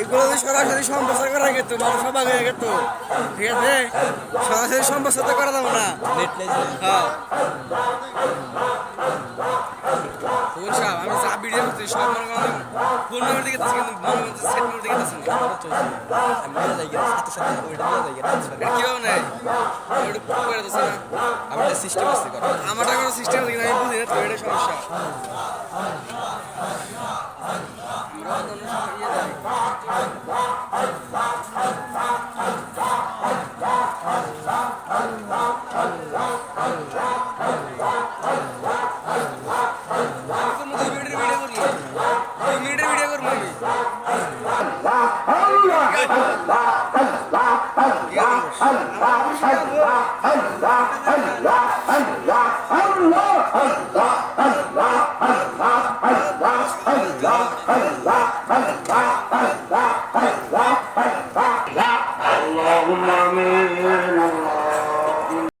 এগুলো যদি সরাসরি সম্প্রচার করা গেত মানুষ সবাই হয়ে গেত। ঠিক আছে? সরাসরি সম্প্রচার তো করা যাব না। হ্যাঁ। আমি যা ভিডিও করছি সব মনে করেন ফুল মেমোরি দিকে কিন্তু মনে করছে সেট মেমোরি দিকে এটা কীভাবে নেয়? ওটা পুরো করে দিচ্ছে না। আমাদের সিস্টেম আছে করা আমারটা কোনো সিস্টেম আছে কিনা আমি বুঝি না তো এটা সমস্যা। আমরা তো اللهم امين